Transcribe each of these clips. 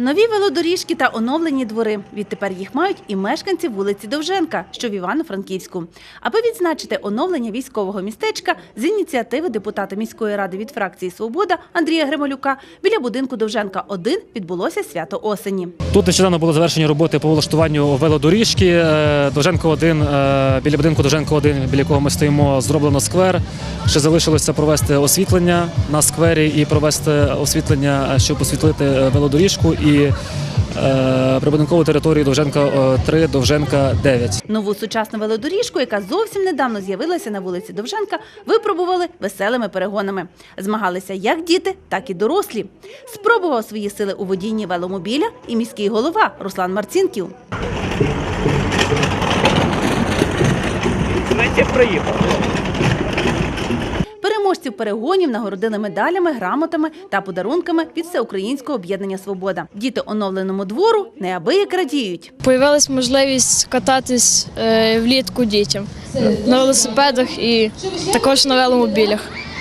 Нові велодоріжки та оновлені двори. Відтепер їх мають і мешканці вулиці Довженка, що в Івано-Франківську. Аби відзначити оновлення військового містечка з ініціативи депутата міської ради від фракції Свобода Андрія Грималюка біля будинку Довженка 1 відбулося свято осені. Тут нещодавно були завершені роботи по влаштуванню велодоріжки. Е, Довженко 1, е, біля будинку Довженко 1, біля якого ми стоїмо, зроблено сквер. Ще залишилося провести освітлення на сквері і провести освітлення, е, щоб освітлити велодоріжку і е, прибудинкову територію Довженка е, 3, Довженка 9. Нову сучасну велодоріжку, яка зовсім недавно з'явилася на вулиці Довженка, випробували веселими перегонами. Змагалися як діти, так і дорослі. Спробував свої сили у водінні веломобіля і міський голова Руслан Марцінків. Переможців перегонів нагородили медалями, грамотами та подарунками від Всеукраїнського об'єднання Свобода. Діти оновленому двору неабияк радіють. Появилась можливість кататись е, влітку дітям на велосипедах і також на веломобілях.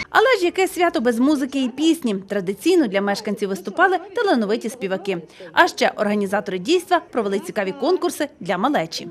Але ж яке свято без музики і пісні? Традиційно для мешканців виступали талановиті співаки. А ще організатори дійства провели цікаві конкурси для малечі.